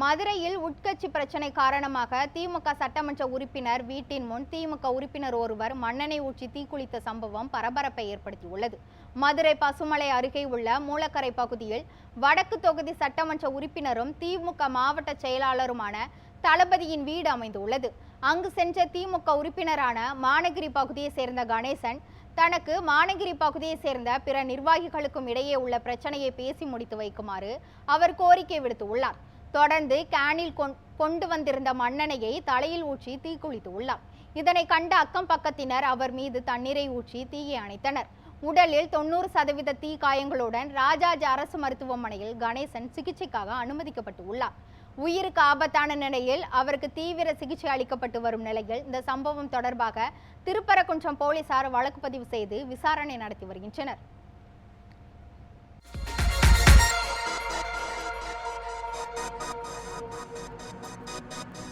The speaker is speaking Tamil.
மதுரையில் உட்கட்சி பிரச்சனை காரணமாக திமுக சட்டமன்ற உறுப்பினர் வீட்டின் முன் திமுக உறுப்பினர் ஒருவர் மண்ணெண்ணெய் ஊற்றி தீக்குளித்த சம்பவம் பரபரப்பை ஏற்படுத்தியுள்ளது. மதுரை பசுமலை அருகே உள்ள மூலக்கரை பகுதியில் வடக்கு தொகுதி சட்டமன்ற உறுப்பினரும் திமுக மாவட்ட செயலாளருமான தளபதியின் வீடு அமைந்துள்ளது. அங்கு சென்ற திமுக உறுப்பினரான மானகிரி பகுதியை சேர்ந்த கணேசன் தனக்கு மானகிரி பகுதியை சேர்ந்த பிற நிர்வாகிகளுக்கும் இடையே உள்ள பிரச்சனையை பேசி முடித்து வைக்குமாறு அவர் கோரிக்கை விடுத்துள்ளார். தொடர்ந்து கேனில் கொண்- கொண்டு வந்திருந்த மன்னனையை தலையில் ஊற்றி தீக்குளித்து உள்ளார். இதனை கண்ட அக்கம் பக்கத்தினர் அவர் மீது தண்ணீரை ஊற்றி தீயை அணைத்தனர். உடலில் தொண்ணூறு சதவீத தீ காயங்களுடன் ராஜாஜி அரசு மருத்துவமனையில் கணேசன் சிகிச்சைக்காக அனுமதிக்கப்பட்டு உள்ளார். உயிருக்கு ஆபத்தான நிலையில் அவருக்கு தீவிர சிகிச்சை அளிக்கப்பட்டு வரும் நிலையில் இந்த சம்பவம் தொடர்பாக திருப்பரங்குன்றம் போலீசார் வழக்கு பதிவு செய்து விசாரணை நடத்தி வருகின்றனர். you